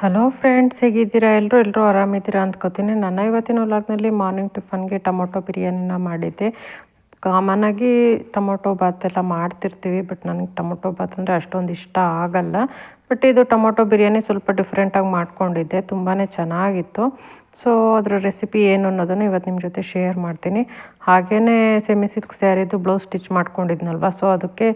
Hello friends ಹೇಗಿದ್ದೀರಾ? ಎಲ್ಲರೂ ಎಲ್ಲರೂ ಆರಾಮಿದ್ದೀರಾ ಅಂದ್ಕೋತೀನಿ. ನನ್ನ ಇವತ್ತಿನ ವ್ಲಾಗ್ನಲ್ಲಿ ಮಾರ್ನಿಂಗ್ ಟಿಫನ್ಗೆ ಟೊಮೊಟೊ ಬಿರಿಯಾನಿನ ಮಾಡಿದ್ದೆ. ಕಾಮನಾಗಿ ಟೊಮೊಟೊ ಎಲ್ಲ ಮಾಡ್ತಿರ್ತೀವಿ ಬಟ್ ನನಗೆ ಟೊಮೊಟೊ ಬಾತ್ ಅಂದರೆ ಅಷ್ಟೊಂದು ಇಷ್ಟ ಆಗಲ್ಲ. ಬಟ್ ಇದು ಟೊಮೊಟೊ ಬಿರಿಯಾನಿ ಸ್ವಲ್ಪ ಡಿಫ್ರೆಂಟಾಗಿ ಮಾಡ್ಕೊಂಡಿದ್ದೆ. ತುಂಬಾ ಚೆನ್ನಾಗಿತ್ತು. ಸೊ ಅದರ ರೆಸಿಪಿ ಏನು ಅನ್ನೋದನ್ನು ಇವತ್ತು ನಿಮ್ಮ ಜೊತೆ ಶೇರ್ ಮಾಡ್ತೀನಿ. ಹಾಗೆಯೇ ಸೆಮಿ ಸಿಲ್ಕ್ ಸ್ಯಾರಿದು ಬ್ಲೌಸ್ ಸ್ಟಿಚ್ ಮಾಡ್ಕೊಂಡಿದ್ನಲ್ವ? ಸೊ ಅದಕ್ಕೆ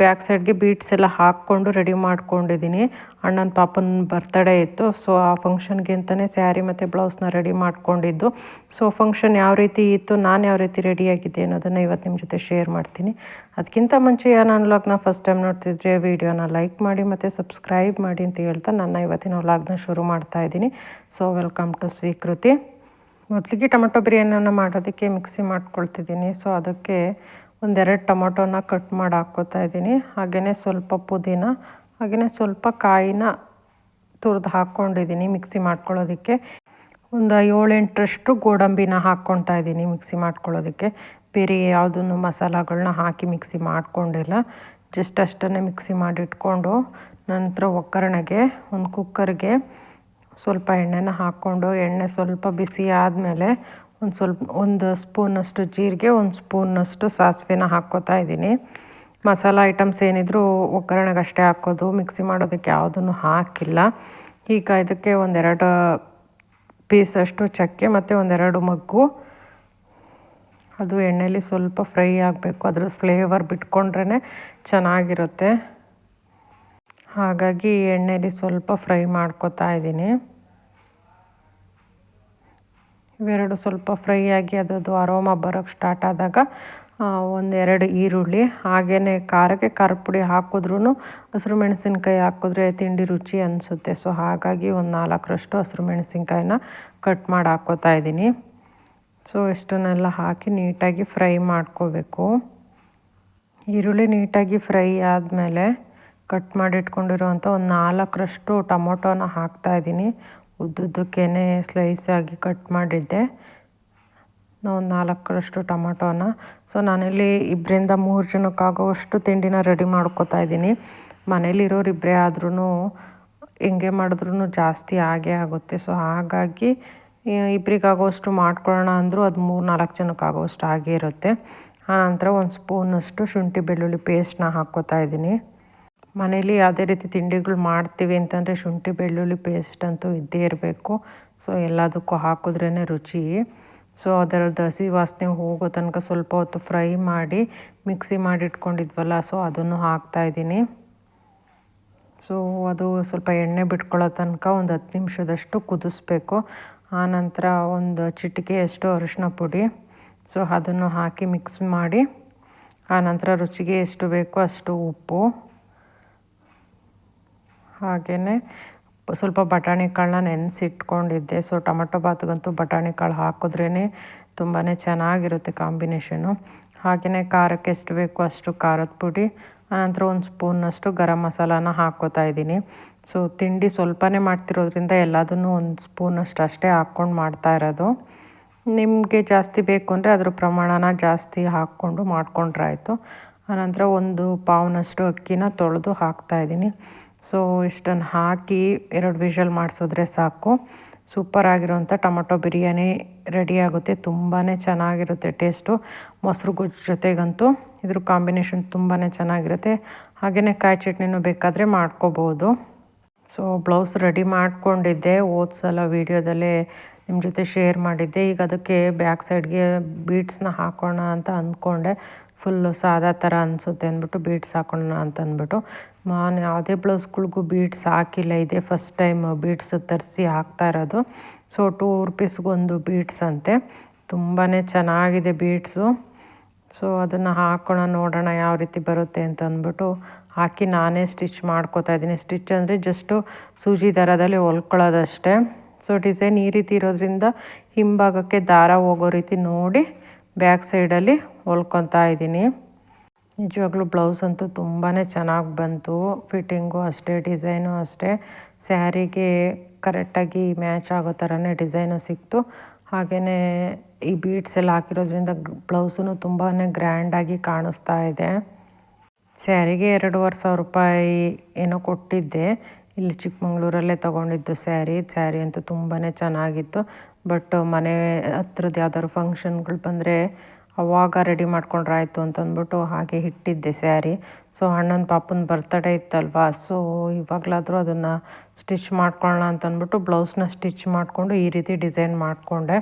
ಬ್ಯಾಕ್ ಸೈಡ್ಗೆ ಬೀಟ್ಸ್ ಎಲ್ಲ ಹಾಕ್ಕೊಂಡು ರೆಡಿ ಮಾಡ್ಕೊಂಡಿದ್ದೀನಿ. ಅಣ್ಣನ ಪಾಪನ ಬರ್ತಡೇ ಇತ್ತು. ಸೊ ಆ ಫಂಕ್ಷನ್ಗೆ ಅಂತಲೇ ಸ್ಯಾರಿ ಮತ್ತು ಬ್ಲೌಸ್ನ ರೆಡಿ ಮಾಡ್ಕೊಂಡಿದ್ದು. ಸೊ ಫಂಕ್ಷನ್ ಯಾವ ರೀತಿ ಇತ್ತು, ನಾನು ಯಾವ ರೀತಿ ರೆಡಿಯಾಗಿದ್ದೆ ಅನ್ನೋದನ್ನು ಇವತ್ತು ನಿಮ್ಮ ಜೊತೆ ಶೇರ್ ಮಾಡ್ತೀನಿ. ಅದಕ್ಕಿಂತ ಮುಂಚೆ ನನ್ನ ವ್ಲಾಗ್ನ ಫಸ್ಟ್ ಟೈಮ್ ನೋಡ್ತಿದ್ರೆ ವೀಡಿಯೋನ ಲೈಕ್ ಮಾಡಿ ಮತ್ತು ಸಬ್ಸ್ಕ್ರೈಬ್ ಮಾಡಿ ಅಂತ ಹೇಳ್ತಾ ನನ್ನ ಇವತ್ತಿನ ವ್ಲಾಗ್ನ ಶುರು ಮಾಡ್ತಾ ಇದ್ದೀನಿ. ಸೊ ವೆಲ್ಕಮ್ ಟು ಸ್ವೀಕೃತಿ ಮೊದಲಿಗೆ ಟೊಮೆಟೊ ಬಿರಿಯಾನಿಯನ್ನು ಮಾಡೋದಕ್ಕೆ ಮಿಕ್ಸಿ ಮಾಡ್ಕೊಳ್ತಿದ್ದೀನಿ. ಸೊ ಅದಕ್ಕೆ ಒಂದೆರಡು ಟೊಮೊಟೊನ ಕಟ್ ಮಾಡಿ ಹಾಕ್ಕೋತಾ ಇದ್ದೀನಿ. ಹಾಗೆಯೇ ಸ್ವಲ್ಪ ಪುದೀನ ಹಾಗೆಯೇ ಸ್ವಲ್ಪ ಕಾಯಿನ ತುರಿದು ಹಾಕ್ಕೊಂಡಿದ್ದೀನಿ ಮಿಕ್ಸಿ ಮಾಡ್ಕೊಳ್ಳೋದಕ್ಕೆ. ಒಂದು ಏಳೆಂಟರಷ್ಟು ಗೋಡಂಬಿನ ಹಾಕ್ಕೊಳ್ತಾ ಇದ್ದೀನಿ ಮಿಕ್ಸಿ ಮಾಡ್ಕೊಳ್ಳೋದಕ್ಕೆ. ಬೇರೆ ಯಾವುದನ್ನು ಮಸಾಲಗಳನ್ನ ಹಾಕಿ ಮಿಕ್ಸಿ ಮಾಡಿಕೊಂಡಿಲ್ಲ. ಜಸ್ಟ್ ಅಷ್ಟನ್ನೇ ಮಿಕ್ಸಿ ಮಾಡಿಟ್ಕೊಂಡು ನಂತರ ಒಗ್ಗರಣೆಗೆ ಒಂದು ಕುಕ್ಕರ್ಗೆ ಸ್ವಲ್ಪ ಎಣ್ಣೆನ ಹಾಕ್ಕೊಂಡು ಎಣ್ಣೆ ಸ್ವಲ್ಪ ಬಿಸಿ ಆದಮೇಲೆ ಒಂದು ಸ್ವಲ್ಪ, ಒಂದು ಸ್ಪೂನಷ್ಟು ಜೀರಿಗೆ, ಒಂದು ಸ್ಪೂನಷ್ಟು ಸಾಸಿವೆನ ಹಾಕ್ಕೋತಾ ಇದ್ದೀನಿ. ಮಸಾಲ ಐಟಮ್ಸ್ ಏನಿದ್ರು ಒಗ್ಗರಣೆಗೆ ಅಷ್ಟೇ ಹಾಕೋದು, ಮಿಕ್ಸಿ ಮಾಡೋದಕ್ಕೆ ಯಾವುದನ್ನು ಹಾಕಿಲ್ಲ. ಈಗ ಇದಕ್ಕೆ ಒಂದೆರಡು ಪೀಸಷ್ಟು ಚಕ್ಕೆ ಮತ್ತು ಒಂದೆರಡು ಮಗ್ಗು. ಅದು ಎಣ್ಣೆಯಲ್ಲಿ ಸ್ವಲ್ಪ ಫ್ರೈ ಆಗಬೇಕು ಅದ್ರ ಫ್ಲೇವರ್ ಬಿಟ್ಕೊಂಡ್ರೇ ಚೆನ್ನಾಗಿರುತ್ತೆ. ಹಾಗಾಗಿ ಎಣ್ಣೆಯಲ್ಲಿ ಸ್ವಲ್ಪ ಫ್ರೈ ಮಾಡ್ಕೊತಾ ಇದ್ದೀನಿ. ಇವೆರಡು ಸ್ವಲ್ಪ ಫ್ರೈ ಆಗಿ ಅದರದ್ದು ಅರೋಮ ಬರೋಕ್ಕೆ ಸ್ಟಾರ್ಟ್ ಆದಾಗ ಒಂದೆರಡು ಈರುಳ್ಳಿ ಹಾಗೇ ಖಾರಕ್ಕೆ ಖಾರದ ಪುಡಿ ಹಾಕಿದ್ರೂ ಹಸಿರು ಮೆಣಸಿನ್ಕಾಯಿ ಹಾಕಿದ್ರೆ ತಿಂಡಿ ರುಚಿ ಅನಿಸುತ್ತೆ. ಸೊ ಹಾಗಾಗಿ ಒಂದು ನಾಲ್ಕರಷ್ಟು ಹಸಿರು ಮೆಣಸಿನ್ಕಾಯಿನ ಕಟ್ ಮಾಡಿ ಹಾಕೋತಾ ಇದ್ದೀನಿ. ಸೊ ಇಷ್ಟನ್ನೆಲ್ಲ ಹಾಕಿ ನೀಟಾಗಿ ಫ್ರೈ ಮಾಡ್ಕೋಬೇಕು. ಈರುಳ್ಳಿ ನೀಟಾಗಿ ಫ್ರೈ ಆದಮೇಲೆ ಕಟ್ ಮಾಡಿಟ್ಕೊಂಡಿರುವಂಥ ಒಂದು ನಾಲ್ಕರಷ್ಟು ಟೊಮೊಟೊನ ಹಾಕ್ತಾಯಿದ್ದೀನಿ ಉದ್ದುದ್ದಕ್ಕೇ ಸ್ಲೈಸಾಗಿ ಕಟ್ ಮಾಡಿದ್ದೆ. ಒಂದು ನಾಲ್ಕರಷ್ಟು ಟೊಮೊಟೊನ. ಸೊ ನಾನಿಲ್ಲಿ ಇಬ್ಬರಿಂದ ಮೂರು ಜನಕ್ಕಾಗೋವಷ್ಟು ತಿಂಡಿನ ರೆಡಿ ಮಾಡ್ಕೋತಾ ಇದ್ದೀನಿ. ಮನೇಲಿರೋರು ಇಬ್ಬರೇ ಆದ್ರೂ ಹೆಂಗೆ ಮಾಡಿದ್ರೂ ಜಾಸ್ತಿ ಆಗೇ ಆಗುತ್ತೆ. ಸೊ ಹಾಗಾಗಿ ಇಬ್ಬರಿಗಾಗೋವಷ್ಟು ಮಾಡ್ಕೊಳ್ಳೋಣ ಅಂದರೂ ಅದು ಮೂರು ನಾಲ್ಕು ಜನಕ್ಕಾಗೋವಷ್ಟು ಆಗೇ ಇರುತ್ತೆ. ಆನಂತರ ಒಂದು ಸ್ಪೂನಷ್ಟು ಶುಂಠಿ ಬೆಳ್ಳುಳ್ಳಿ ಪೇಸ್ಟ್ನ ಹಾಕ್ಕೋತಾ ಇದ್ದೀನಿ. ಮನೇಲಿ ಯಾವುದೇ ರೀತಿ ತಿಂಡಿಗಳು ಮಾಡ್ತೀವಿ ಅಂತಂದರೆ ಶುಂಠಿ, ಬೆಳ್ಳುಳ್ಳಿ ಪೇಸ್ಟ್ ಅಂತೂ ಇದ್ದೇ ಇರಬೇಕು. ಸೊ ಎಲ್ಲದಕ್ಕೂ ಹಾಕಿದ್ರೇ ರುಚಿ. ಸೊ ಅದರದ್ದು ಹಸಿ ವಾಸನೆ ಹೋಗೋ ತನಕ ಸ್ವಲ್ಪ ಹೊತ್ತು ಫ್ರೈ ಮಾಡಿ ಮಿಕ್ಸಿ ಮಾಡಿ ಇಟ್ಕೊಂಡಿದ್ವಲ್ಲ ಸೊ ಅದನ್ನು ಹಾಕ್ತಾಯಿದ್ದೀನಿ ಸೊ ಅದು ಸ್ವಲ್ಪ ಎಣ್ಣೆ ಬಿಟ್ಕೊಳ್ಳೋ ತನಕ ಒಂದು ಹತ್ತು ನಿಮಿಷದಷ್ಟು ಕುದಿಸ್ಬೇಕು. ಆನಂತರ ಒಂದು ಚಿಟಿಕೆಯಷ್ಟು ಅರಿಶಿನ ಪುಡಿ. ಸೊ ಅದನ್ನು ಹಾಕಿ ಮಿಕ್ಸ್ ಮಾಡಿ ಆನಂತರ ರುಚಿಗೆ ಎಷ್ಟು ಬೇಕೋ ಅಷ್ಟು ಉಪ್ಪು. ಹಾಗೆಯೇ ಸ್ವಲ್ಪ ಬಟಾಣಿ ಕಾಳನ್ನ ನೆನೆಸಿಟ್ಕೊಂಡಿದ್ದೆ. ಸೊ ಟೊಮಟೊ ಬಾತ್ಗಂತೂ ಬಟಾಣಿ ಕಾಳು ಹಾಕಿದ್ರೇ ತುಂಬಾ ಚೆನ್ನಾಗಿರುತ್ತೆ ಕಾಂಬಿನೇಷನು. ಹಾಗೆಯೇ ಖಾರಕ್ಕೆ ಎಷ್ಟು ಬೇಕೋ ಅಷ್ಟು ಖಾರದ ಪುಡಿ, ಆನಂತರ ಒಂದು ಸ್ಪೂನಷ್ಟು ಗರಂ ಮಸಾಲಾನ ಹಾಕ್ಕೋತಾ ಇದ್ದೀನಿ. ಸೊ ತಿಂಡಿ ಸ್ವಲ್ಪನೇ ಮಾಡ್ತಿರೋದ್ರಿಂದ ಎಲ್ಲದನ್ನು ಒಂದು ಸ್ಪೂನಷ್ಟು ಅಷ್ಟೇ ಹಾಕ್ಕೊಂಡು ಮಾಡ್ತಾ ಇರೋದು. ನಿಮಗೆ ಜಾಸ್ತಿ ಬೇಕು ಅಂದರೆ ಅದ್ರ ಪ್ರಮಾಣನ ಜಾಸ್ತಿ ಹಾಕ್ಕೊಂಡು ಮಾಡ್ಕೊಂಡ್ರಾಯಿತು ಆನಂತರ ಒಂದು ಪಾವ್ನಷ್ಟು ಅಕ್ಕಿನ ತೊಳೆದು ಹಾಕ್ತಾಯಿದ್ದೀನಿ ಸೊ ಇಷ್ಟನ್ನು ಹಾಕಿ ಎರಡು ವಿಷಲ್ ಮಾಡಿಸಿದ್ರೆ ಸಾಕು. ಸೂಪರ್ ಆಗಿರೋಂಥ ಟೊಮೊಟೊ ಬಿರಿಯಾನಿ ರೆಡಿ ಆಗುತ್ತೆ. ತುಂಬಾ ಚೆನ್ನಾಗಿರುತ್ತೆ ಟೇಸ್ಟು. ಮೊಸರು ಗೊಜ್ಜು ಜೊತೆಗಂತೂ ಇದ್ರ ಕಾಂಬಿನೇಷನ್ ತುಂಬಾ ಚೆನ್ನಾಗಿರುತ್ತೆ. ಹಾಗೆಯೇ ಕಾಯಿ ಚಟ್ನಿನೂ ಬೇಕಾದರೆ ಮಾಡ್ಕೋಬೋದು. ಸೊ, ಬ್ಲೌಸ್ ರೆಡಿ ಮಾಡಿಕೊಂಡಿದ್ದೆ. ಹೋದ ಸಲ ವೀಡಿಯೋದಲ್ಲೇ ನಿಮ್ಮ ಜೊತೆ ಶೇರ್ ಮಾಡಿದ್ದೆ. ಈಗ ಅದಕ್ಕೆ ಬ್ಯಾಕ್ ಸೈಡ್ಗೆ ಬೀಟ್ಸ್ನ ಹಾಕೋಣ ಅಂತ ಅಂದ್ಕೊಂಡೆ. ಫುಲ್ಲು ಸಾದಾ ಥರ ಅನಿಸುತ್ತೆ ಅಂದ್ಬಿಟ್ಟು ಬೀಟ್ಸ್ ಹಾಕೋಣ ಅಂತ ಅಂದ್ಬಿಟ್ಟು. ನಾನು ಯಾವುದೇ ಬ್ಲೌಸ್ಗಳಿಗೂ ಬೀಡ್ಸ್ ಹಾಕಿಲ್ಲ. ಇದೆ ಫಸ್ಟ್ ಟೈಮ್ ಬೀಡ್ಸ್ ತರಿಸಿ ಹಾಕ್ತಾ ಇರೋದು. ಸೊ ಟೂ ರುಪೀಸ್ಗೊಂದು ಬೀಡ್ಸ್ ಅಂತೆ. ತುಂಬಾ ಚೆನ್ನಾಗಿದೆ ಬೀಡ್ಸು ಸೊ ಅದನ್ನು ಹಾಕೋಣ, ನೋಡೋಣ ಯಾವ ರೀತಿ ಬರುತ್ತೆ ಅಂತ ಅಂದ್ಬಿಟ್ಟು ಹಾಕಿ ನಾನೇ ಸ್ಟಿಚ್ ಮಾಡ್ಕೋತಾ ಇದ್ದೀನಿ. ಸ್ಟಿಚ್ ಅಂದರೆ ಜಸ್ಟು ಸೂಜಿ ದಾರದಲ್ಲಿ ಹೊಲ್ಕೊಳ್ಳೋದಷ್ಟೇ. ಸೊ ಡಿಸೈನ್ ಈ ರೀತಿ ಇರೋದ್ರಿಂದ ಹಿಂಭಾಗಕ್ಕೆ ದಾರ ಹೋಗೋ ರೀತಿ ನೋಡಿ ಬ್ಯಾಕ್ ಸೈಡಲ್ಲಿ ಹೊಲ್ಕೊತಾ ಇದ್ದೀನಿ. ನಿಜವಾಗ್ಲೂ ಬ್ಲೌಸ್ ಅಂತೂ ತುಂಬಾ ಚೆನ್ನಾಗಿ ಬಂತು. ಫಿಟ್ಟಿಂಗು ಅಷ್ಟೇ, ಡಿಸೈನು ಅಷ್ಟೇ. ಸ್ಯಾರಿಗೆ ಕರೆಕ್ಟಾಗಿ ಮ್ಯಾಚ್ ಆಗೋ ಥರನೇ ಡಿಸೈನು ಸಿಕ್ತು. ಹಾಗೆಯೇ ಈ ಬೀಡ್ಸ್ ಎಲ್ಲ ಹಾಕಿರೋದ್ರಿಂದ ಬ್ಲೌಸೂ ತುಂಬಾ ಗ್ರ್ಯಾಂಡಾಗಿ ಕಾಣಿಸ್ತಾ ಇದೆ. ಸ್ಯಾರಿಗೆ ಎರಡೂವರೆ ಸಾವಿರ ರೂಪಾಯಿ ಏನೋ ಕೊಟ್ಟಿದ್ದೆ. ಇಲ್ಲಿ ಚಿಕ್ಕಮಂಗ್ಳೂರಲ್ಲೇ ತೊಗೊಂಡಿದ್ದು ಸ್ಯಾರಿ. ಸ್ಯಾರಿ ಅಂತೂ ತುಂಬಾ ಚೆನ್ನಾಗಿತ್ತು. ಬಟ್ ಮನೆ ಹತ್ರದ್ದು ಯಾವ್ದಾದ್ರು ಫಂಕ್ಷನ್ಗಳು ಬಂದರೆ ಅವಾಗ ರೆಡಿ ಮಾಡ್ಕೊಂಡ್ರೆ ಆಯಿತು ಅಂತಂದ್ಬಿಟ್ಟು ಹಾಗೆ ಇಟ್ಟಿದ್ದೆ ಸ್ಯಾರಿ. ಸೊ ಅಣ್ಣನ ಪಾಪನ ಬರ್ತಡೇ ಇತ್ತಲ್ವಾ? ಸೊ ಇವಾಗಲಾದರೂ ಅದನ್ನು ಸ್ಟಿಚ್ ಮಾಡ್ಕೊಳ್ಳೋಣ ಅಂತಂದ್ಬಿಟ್ಟು ಬ್ಲೌಸ್ನ ಸ್ಟಿಚ್ ಮಾಡಿಕೊಂಡು ಈ ರೀತಿ ಡಿಸೈನ್ ಮಾಡಿಕೊಂಡೆ.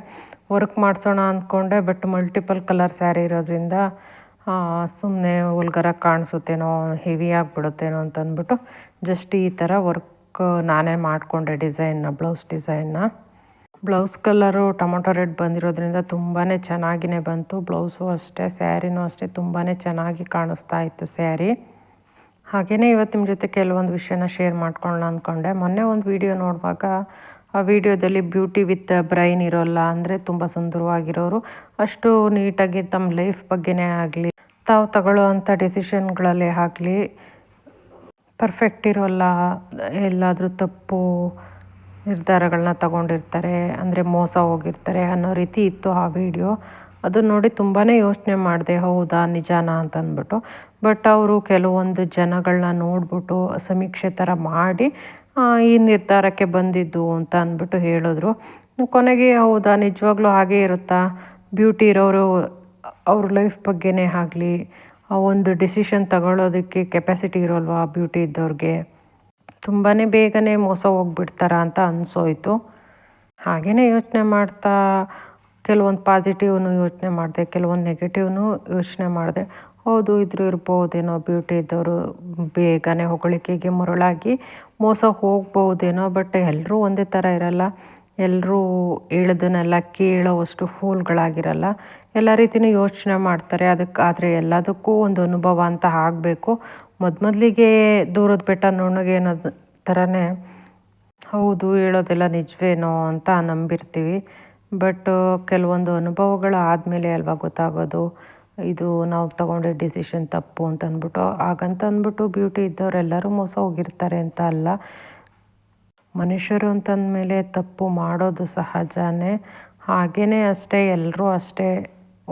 ವರ್ಕ್ ಮಾಡಿಸೋಣ ಅಂದ್ಕೊಂಡೆ ಬಟ್ ಮಲ್ಟಿಪಲ್ ಕಲರ್ ಸ್ಯಾರಿ ಇರೋದ್ರಿಂದ ಸುಮ್ಮನೆ ಉಲ್ಗರ ಕಾಣಿಸುತ್ತೇನೋ ಹೆವಿ ಆಗಿಬಿಡುತ್ತೇನೋ ಅಂತಂದ್ಬಿಟ್ಟು ಜಸ್ಟ್ ಈ ಥರ ವರ್ಕ್ ನಾನೇ ಮಾಡಿಕೊಂಡೆ ಡಿಸೈನ್ನ ಬ್ಲೌಸ್ ಡಿಸೈನ್ನ ಬ್ಲೌಸ್ ಕಲರು, ಟೊಮೊಟೊ ರೆಡ್ ಬಂದಿರೋದ್ರಿಂದ ತುಂಬಾ ಚೆನ್ನಾಗಿನೇ ಬಂತು. ಬ್ಲೌಸು ಅಷ್ಟೇ, ಸ್ಯಾರಿನೂ ಅಷ್ಟೇ ತುಂಬಾ ಚೆನ್ನಾಗಿ ಕಾಣಿಸ್ತಾ ಇತ್ತು ಸ್ಯಾರಿ. ಹಾಗೆಯೇ ಇವತ್ತು ನಿಮ್ಮ ಜೊತೆ ಕೆಲವೊಂದು ವಿಷಯನ ಶೇರ್ ಮಾಡ್ಕೊಳ್ಳೋಣ ಅಂದ್ಕೊಂಡೆ ಮೊನ್ನೆ ಒಂದು ವಿಡಿಯೋ ನೋಡುವಾಗ ಆ ವಿಡಿಯೋದಲ್ಲಿ ಬ್ಯೂಟಿ ವಿತ್ ಬ್ರೈನ್ ಇರೋಲ್ಲ ಅಂದರೆ ತುಂಬ ಸುಂದರವಾಗಿರೋರು. ಅಷ್ಟು ನೀಟಾಗಿ ತಮ್ಮ ಲೈಫ್ ಬಗ್ಗೆನೇ ಆಗಲಿ, ತಾವು ತಗೊಳ್ಳೋ ಅಂಥ ಡಿಸಿಷನ್ಗಳಲ್ಲೇ ಆಗಲಿ, ಪರ್ಫೆಕ್ಟ್ ಇರೋಲ್ಲ, ಎಲ್ಲಾದರೂ ತಪ್ಪು ನಿರ್ಧಾರಗಳನ್ನ ತಗೊಂಡಿರ್ತಾರೆ, ಅಂದರೆ ಮೋಸ ಹೋಗಿರ್ತಾರೆ ಅನ್ನೋ ರೀತಿ ಇತ್ತು ಆ ವಿಡಿಯೋ ಅದನ್ನ ನೋಡಿ ತುಂಬಾ ಯೋಚನೆ ಮಾಡಿದೆ, ಹೌದಾ, ನಿಜಾನ ಅಂತ ಅಂದ್ಬಿಟ್ಟು. ಬಟ್ ಅವರು ಕೆಲವೊಂದು ಜನಗಳನ್ನ ನೋಡ್ಬಿಟ್ಟು ಸಮೀಕ್ಷೆ ಥರ ಮಾಡಿ ಈ ನಿರ್ಧಾರಕ್ಕೆ ಬಂದಿದ್ದು ಅಂತ ಅಂದ್ಬಿಟ್ಟು ಹೇಳಿದ್ರು. ಕೊನೆಗೆ, ಹೌದಾ, ನಿಜವಾಗ್ಲೂ ಹಾಗೇ ಇರುತ್ತಾ? ಬ್ಯೂಟಿ ಇರೋರು ಅವ್ರ ಲೈಫ್ ಬಗ್ಗೆನೇ ಆಗಲಿ ಒಂದು ಡಿಸಿಷನ್ ತಗೊಳ್ಳೋದಕ್ಕೆ ಕೆಪಾಸಿಟಿ ಇರೋಲ್ವಾ ಬ್ಯೂಟಿ ಇದ್ದವ್ರಿಗೆ ತುಂಬಾ ಬೇಗನೆ ಮೋಸ ಹೋಗ್ಬಿಡ್ತಾರ ಅಂತ ಅನಿಸೋಯ್ತು. ಹಾಗೆಯೇ ಯೋಚನೆ ಮಾಡ್ತಾ, ಕೆಲವೊಂದು ಪಾಸಿಟಿವ್ನು ಯೋಚನೆ ಮಾಡಿದೆ, ಕೆಲವೊಂದು ನೆಗೆಟಿವ್ನು ಯೋಚನೆ ಮಾಡಿದೆ. ಹೌದು, ಇದ್ರು ಇರ್ಬೋದೇನೋ ಬ್ಯೂಟಿ ಇದ್ದವರು ಬೇಗನೆ ಹೊಗಳಿಕೆಗೆ ಮರಳಾಗಿ ಮೋಸ ಹೋಗ್ಬೋದೇನೋ, ಬಟ್ ಎಲ್ಲರೂ ಒಂದೇ ಥರ ಇರಲ್ಲ. ಎಲ್ಲರೂ ಹೇಳೋದನ್ನೆಲ್ಲ ಕೇಳೋವಷ್ಟು ಫೂಲ್ಗಳಾಗಿರಲ್ಲ. ಎಲ್ಲ ರೀತಿಯೂ ಯೋಚನೆ ಮಾಡ್ತಾರೆ. ಅದಕ್ಕೆ ಆದರೆ ಎಲ್ಲದಕ್ಕೂ ಒಂದು ಅನುಭವ ಅಂತ ಆಗಬೇಕು. ಮೊದಲಿಗೆ ದೂರದ ಬೆಟ್ಟ ನುಣ್ಣಗೆ ಅನ್ನೋದು ಥರನೇ ಹೌದು, ಹೇಳೋದೆಲ್ಲ ನಿಜವೇನೋ ಅಂತ ನಂಬಿರ್ತೀವಿ. ಬಟ್ ಕೆಲವೊಂದು ಅನುಭವಗಳು ಆದಮೇಲೆ ಅಲ್ವಾ ಗೊತ್ತಾಗೋದು. ಇದು ನಾವು ತಗೊಂಡೆ ಡಿಸಿಷನ್ ತಪ್ಪು ಅಂತ ಅಂದ್ಬಿಟ್ಟು ಹಾಗಂತ ಅಂದ್ಬಿಟ್ಟು ಬ್ಯೂಟಿ ಇದ್ದವರೆಲ್ಲರೂ ಮೋಸ ಹೋಗಿರ್ತಾರೆ ಅಂತ ಅಲ್ಲ. ಮನುಷ್ಯರು ಅಂತಂದಮೇಲೆ ತಪ್ಪು ಮಾಡೋದು ಸಹಜನೇ. ಹಾಗೇ ಅಷ್ಟೇ ಎಲ್ಲರೂ ಅಷ್ಟೇ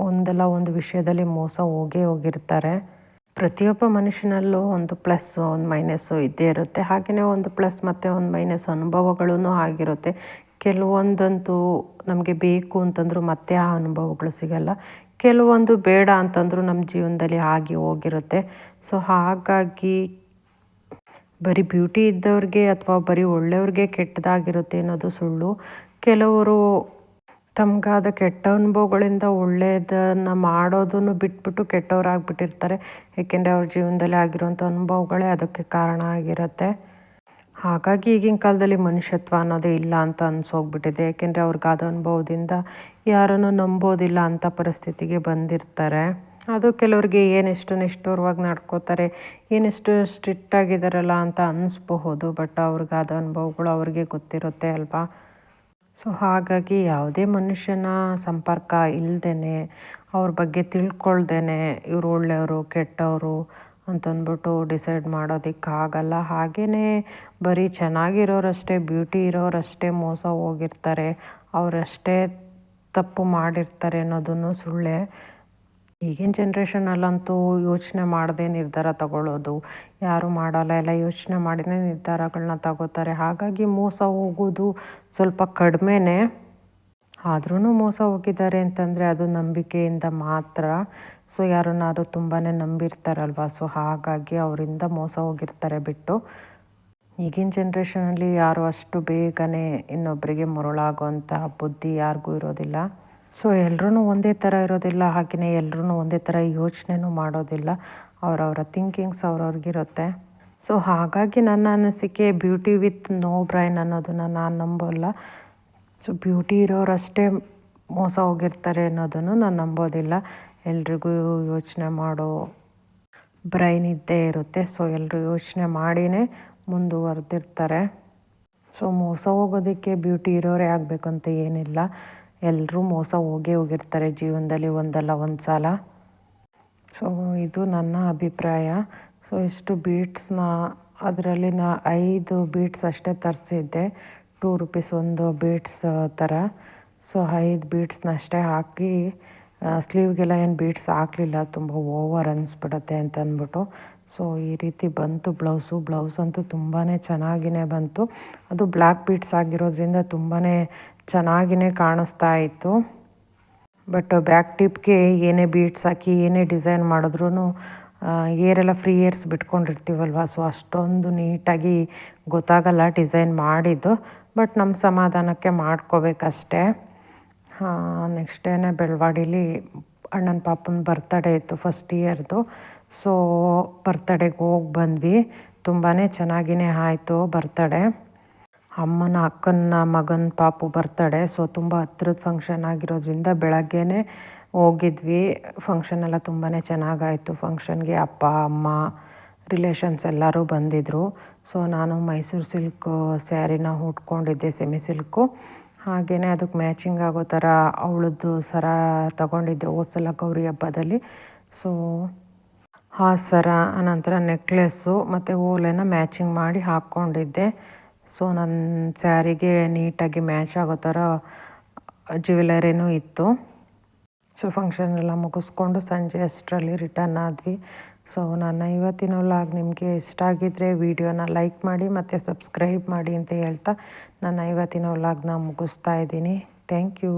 ಒಂದಲ್ಲ ಒಂದು ವಿಷಯದಲ್ಲಿ ಮೋಸ ಹೋಗೇ ಹೋಗಿರ್ತಾರೆ. ಪ್ರತಿಯೊಬ್ಬ ಮನುಷ್ಯನಲ್ಲೂ ಒಂದು ಪ್ಲಸ್ಸು, ಒಂದು ಮೈನಸ್ಸು ಇದ್ದೇ ಇರುತ್ತೆ. ಹಾಗೆಯೇ ಒಂದು ಪ್ಲಸ್ ಮತ್ತು ಒಂದು ಮೈನಸ್ ಅನುಭವಗಳೂ ಆಗಿರುತ್ತೆ. ಕೆಲವೊಂದಂತೂ ನಮಗೆ ಬೇಕು ಅಂತಂದರೂ ಮತ್ತೆ ಆ ಅನುಭವಗಳು ಸಿಗಲ್ಲ. ಕೆಲವೊಂದು ಬೇಡ ಅಂತಂದರೂ ನಮ್ಮ ಜೀವನದಲ್ಲಿ ಆಗಿ ಹೋಗಿರುತ್ತೆ. ಸೊ ಹಾಗಾಗಿ ಬರೀ ಬ್ಯೂಟಿ ಇದ್ದವ್ರಿಗೆ ಅಥವಾ ಬರೀ ಒಳ್ಳೆಯವ್ರಿಗೆ ಕೆಟ್ಟದಾಗಿರುತ್ತೆ ಅನ್ನೋದು ಸುಳ್ಳು. ಕೆಲವರು ತಮಗಾದ ಕೆಟ್ಟ ಅನುಭವಗಳಿಂದ ಒಳ್ಳೆಯದನ್ನು ಮಾಡೋದನ್ನು ಬಿಟ್ಬಿಟ್ಟು ಕೆಟ್ಟವರಾಗ್ಬಿಟ್ಟಿರ್ತಾರೆ. ಏಕೆಂದರೆ ಅವ್ರ ಜೀವನದಲ್ಲಿ ಆಗಿರುವಂಥ ಅನುಭವಗಳೇ ಅದಕ್ಕೆ ಕಾರಣ ಆಗಿರುತ್ತೆ. ಹಾಗಾಗಿ ಈಗಿನ ಕಾಲದಲ್ಲಿ ಮನುಷ್ಯತ್ವ ಅನ್ನೋದೇ ಇಲ್ಲ ಅಂತ ಅನ್ಸೋಗ್ಬಿಟ್ಟಿದೆ. ಏಕೆಂದರೆ ಅವ್ರಿಗಾದ ಅನುಭವದಿಂದ ಯಾರನ್ನು ನಂಬೋದಿಲ್ಲ ಅಂಥ ಪರಿಸ್ಥಿತಿಗೆ ಬಂದಿರ್ತಾರೆ. ಅದು ಕೆಲವ್ರಿಗೆ ಏನೆಷ್ಟು ನಿಷ್ಠುರವಾಗಿ ನಡ್ಕೋತಾರೆ, ಏನೆಷ್ಟು ಸ್ಟ್ರಿಕ್ಟ್ ಆಗಿದ್ದಾರಲ್ಲ ಅಂತ ಅನ್ನಿಸ್ಬಹುದು ಬಟ್ ಅವ್ರಿಗಾದ ಅನುಭವಗಳು ಅವ್ರಿಗೆ ಗೊತ್ತಿರುತ್ತೆ ಅಲ್ವಾ? ಸೊ ಹಾಗಾಗಿ ಯಾವುದೇ ಮನುಷ್ಯನ ಸಂಪರ್ಕ ಇಲ್ಲದೇ ಅವ್ರ ಬಗ್ಗೆ ತಿಳ್ಕೊಳ್ದೇ ಇವರು ಒಳ್ಳೆಯವರು, ಕೆಟ್ಟವರು ಅಂತಂದ್ಬಿಟ್ಟು ಡಿಸೈಡ್ ಮಾಡೋದಕ್ಕಾಗಲ್ಲ. ಹಾಗೆಯೇ ಬರೀ ಚೆನ್ನಾಗಿರೋರಷ್ಟೇ, ಬ್ಯೂಟಿ ಇರೋರಷ್ಟೇ ಮೋಸ ಹೋಗಿರ್ತಾರೆ, ಅವರಷ್ಟೇ ತಪ್ಪು ಮಾಡಿರ್ತಾರೆ ಅನ್ನೋದನ್ನು ಸುಳ್ಳೆ ಈಗಿನ ಜನ್ರೇಷನಲ್ಲಂತೂ ಯೋಚನೆ ಮಾಡದೆ ನಿರ್ಧಾರ ತಗೊಳ್ಳೋದು. ಯಾರು ಮಾಡಲ್ಲ, ಎಲ್ಲ ಯೋಚನೆ ಮಾಡಿನೇ ನಿರ್ಧಾರಗಳನ್ನ ತಗೋತಾರೆ. ಹಾಗಾಗಿ ಮೋಸ ಹೋಗೋದು ಸ್ವಲ್ಪ ಕಡಿಮೆನೆ. ಆದ್ರೂ ಮೋಸ ಹೋಗಿದ್ದಾರೆ ಅಂತಂದರೆ ಅದು ನಂಬಿಕೆಯಿಂದ ಮಾತ್ರ. ಸೊ ಯಾರನ್ನಾದ್ರೂ ತುಂಬಾ ನಂಬಿರ್ತಾರಲ್ವ? ಸೊ ಹಾಗಾಗಿ ಅವರಿಂದ ಮೋಸ ಹೋಗಿರ್ತಾರೆ ಬಿಟ್ಟು. ಈಗಿನ ಜನ್ರೇಷನಲ್ಲಿ ಯಾರು ಅಷ್ಟು ಬೇಗನೆ ಇನ್ನೊಬ್ಬರಿಗೆ ಮರುಳಾಗುವಂತಹ ಬುದ್ಧಿ ಯಾರಿಗೂ ಇರೋದಿಲ್ಲ. ಸೊ ಎಲ್ಲರೂ ಒಂದೇ ಥರ ಇರೋದಿಲ್ಲ ಹಾಗೆಯೇ ಎಲ್ಲರೂ ಒಂದೇ ಥರ ಯೋಚನೆನೂ ಮಾಡೋದಿಲ್ಲ. ಅವರವರ ಥಿಂಕಿಂಗ್ಸ್ ಅವ್ರವ್ರಿಗಿರುತ್ತೆ ಸೊ ಹಾಗಾಗಿ ನನ್ನ ಅನಿಸಿಕೆ ಬ್ಯೂಟಿ ವಿತ್ ನೋ ಬ್ರೈನ್ ಅನ್ನೋದನ್ನು ನಾನು ನಂಬೋಲ್ಲ. ಸೊ ಬ್ಯೂಟಿ ಇರೋರಷ್ಟೇ ಮೋಸ ಹೋಗಿರ್ತಾರೆ ಅನ್ನೋದನ್ನು ನಾನು ನಂಬೋದಿಲ್ಲ. ಎಲ್ರಿಗೂ ಯೋಚನೆ ಮಾಡೋ ಬ್ರೈನ್ ಇದ್ದೇ ಇರುತ್ತೆ. ಸೊ ಎಲ್ಲರೂ ಯೋಚನೆ ಮಾಡಿನೇ ಮುಂದುವರೆದಿರ್ತಾರೆ. ಸೊ ಮೋಸ ಹೋಗೋದಕ್ಕೆ ಬ್ಯೂಟಿ ಇರೋರೇ ಆಗಬೇಕಂತ ಏನಿಲ್ಲ. ಎಲ್ಲರೂ ಮೋಸ ಹೋಗೇ ಹೋಗಿರ್ತಾರೆ ಜೀವನದಲ್ಲಿ ಒಂದಲ್ಲ ಒಂದು ಸಲ ಸೊ ಇದು ನನ್ನ ಅಭಿಪ್ರಾಯ. ಸೊ ಇಷ್ಟು ಬೀಟ್ಸ್ನ ಅದರಲ್ಲಿ ನಾ ಐದು ಬೀಟ್ಸ್ ಅಷ್ಟೇ ತರಿಸಿದ್ದೆ. ಟೂ ರುಪೀಸ್ ಒಂದು ಬೀಟ್ಸ್ ಥರ ಸೊ ಐದು ಬೀಟ್ಸ್ನ ಅಷ್ಟೇ ಹಾಕಿ ಸ್ಲೀವ್ಗೆಲ್ಲ ಏನು ಬೀಟ್ಸ್ ಹಾಕಲಿಲ್ಲ. ತುಂಬ ಓವರ್ ಅನ್ನಿಸ್ಬಿಡತ್ತೆ ಅಂತ ಅಂದ್ಬಿಟ್ಟು ಸೊ ಈ ರೀತಿ ಬಂತು ಬ್ಲೌಸು. ಬ್ಲೌಸ್ ಅಂತೂ ತುಂಬಾ ಚೆನ್ನಾಗಿಯೇ ಬಂತು. ಅದು ಬ್ಲ್ಯಾಕ್ ಬೀಟ್ಸ್ ಆಗಿರೋದ್ರಿಂದ ತುಂಬಾ ಚೆನ್ನಾಗಿಯೇ ಕಾಣಿಸ್ತಾ ಇತ್ತು. ಬಟ್ ಬ್ಯಾಕ್ ಟಿಪ್ಗೆ ಏನೇ ಬೀಟ್ಸ್ ಹಾಕಿ, ಏನೇ ಡಿಸೈನ್ ಮಾಡಿದ್ರೂ ಏರೆಲ್ಲ ಫ್ರೀ ಇಯರ್ಸ್ ಬಿಟ್ಕೊಂಡಿರ್ತೀವಲ್ವ? ಸೊ ಅಷ್ಟೊಂದು ನೀಟಾಗಿ ಗೊತ್ತಾಗಲ್ಲ ಡಿಸೈನ್ ಮಾಡಿದ್ದು. ಬಟ್ ನಮ್ಮ ಸಮಾಧಾನಕ್ಕೆ ಮಾಡ್ಕೋಬೇಕಷ್ಟೇ. ನೆಕ್ಸ್ಟ್ ಡೇನೇ ಬೆಳವಾಡಿಲಿ ಅಣ್ಣನ ಪಾಪನ ಬರ್ತಡೇ ಇತ್ತು ಫಸ್ಟ್ ಇಯರ್ದು ಸೊ ಬರ್ತಡೇಗೆ ಹೋಗಿ ಬಂದ್ವಿ. ತುಂಬಾ ಚೆನ್ನಾಗಿಯೇ ಆಯಿತು ಬರ್ತಡೆ ಅಮ್ಮನ, ಅಕ್ಕನ, ಮಗನ, ಪಾಪು ಬರ್ತಡೆ ಸೊ ತುಂಬ ಹತ್ರದ ಫಂಕ್ಷನ್ ಆಗಿರೋದ್ರಿಂದ ಬೆಳಗ್ಗೆನೇ ಹೋಗಿದ್ವಿ. ಫಂಕ್ಷನ್ ಎಲ್ಲ ತುಂಬಾ ಚೆನ್ನಾಗಾಯಿತು. ಫಂಕ್ಷನ್ಗೆ ಅಪ್ಪ, ಅಮ್ಮ ರಿಲೇಷನ್ಸ್ ಎಲ್ಲರೂ ಬಂದಿದ್ದರು ಸೊ ನಾನು ಮೈಸೂರು ಸಿಲ್ಕು ಸ್ಯಾರಿನ ಉಟ್ಕೊಂಡಿದ್ದೆ ಸೆಮಿ ಸಿಲ್ಕು ಹಾಗೆಯೇ ಅದಕ್ಕೆ ಮ್ಯಾಚಿಂಗ್ ಆಗೋ ಥರ ಅವಳದ್ದು ಸರ ತಗೊಂಡಿದ್ದೆ ಹೋದ ಗೌರಿ ಹಬ್ಬದಲ್ಲಿ. ಸೊ ಆ ಸರ ಅನಂತರ ನೆಕ್ಲೆಸ್ಸು ಮತ್ತು ಓಲೆನ ಮ್ಯಾಚಿಂಗ್ ಮಾಡಿ ಹಾಕ್ಕೊಂಡಿದ್ದೆ. ಸೊ ನನ್ನ ಸ್ಯಾರಿಗೆ ನೀಟಾಗಿ ಮ್ಯಾಚ್ ಆಗೋ ಥರ ಜ್ಯುವೆಲರಿನೂ ಇತ್ತು. ಸೊ, ಫಂಕ್ಷನ್ ಎಲ್ಲ ಮುಗಿಸ್ಕೊಂಡು ಸಂಜೆ ಅಷ್ಟರಲ್ಲಿ ರಿಟರ್ನ್ ಆದ್ವಿ. ಸೊ, ನನ್ನ ಇವತ್ತಿನ ವ್ಲಾಗ್ ನಿಮಗೆ ಇಷ್ಟ ಆಗಿದ್ದರೆ ವಿಡಿಯೋನ ಲೈಕ್ ಮಾಡಿ ಮತ್ತು ಸಬ್ಸ್ಕ್ರೈಬ್ ಮಾಡಿ ಅಂತ ಹೇಳ್ತಾ ನನ್ನ ಇವತ್ತಿನ ವ್ಲಾಗ್ನ ಮುಗಿಸ್ತಾ ಇದ್ದೀನಿ. Thank you.